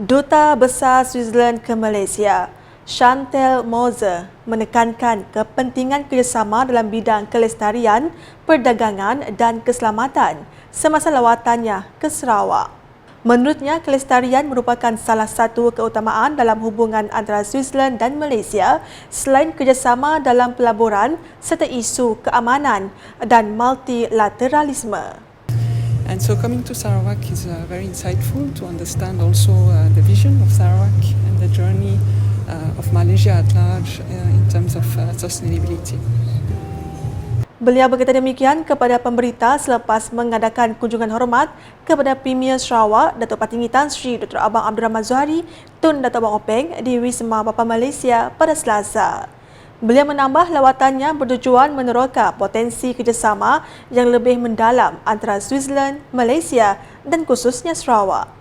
Duta Besar Switzerland ke Malaysia, Chantel Moser menekankan kepentingan kerjasama dalam bidang kelestarian, perdagangan dan keselamatan semasa lawatannya ke Sarawak. Menurutnya, kelestarian merupakan salah satu keutamaan dalam hubungan antara Switzerland dan Malaysia selain kerjasama dalam pelaburan serta isu keamanan dan multilateralisme. And so coming to Sarawak is uh, very insightful to understand also uh, the vision of Sarawak and the journey uh, of Malaysia at large uh, in terms of uh, sustainability. Beliau berkata demikian kepada pemberita selepas mengadakan kunjungan hormat kepada Premier Sarawak Datuk Patinggi Tan Sri Dr. Abang Abdul Rahman Zuhari Tun Datuk Abang Openg di Wisma Bapa Malaysia pada Selasa. Beliau menambah lawatannya bertujuan meneroka potensi kerjasama yang lebih mendalam antara Switzerland, Malaysia dan khususnya Sarawak.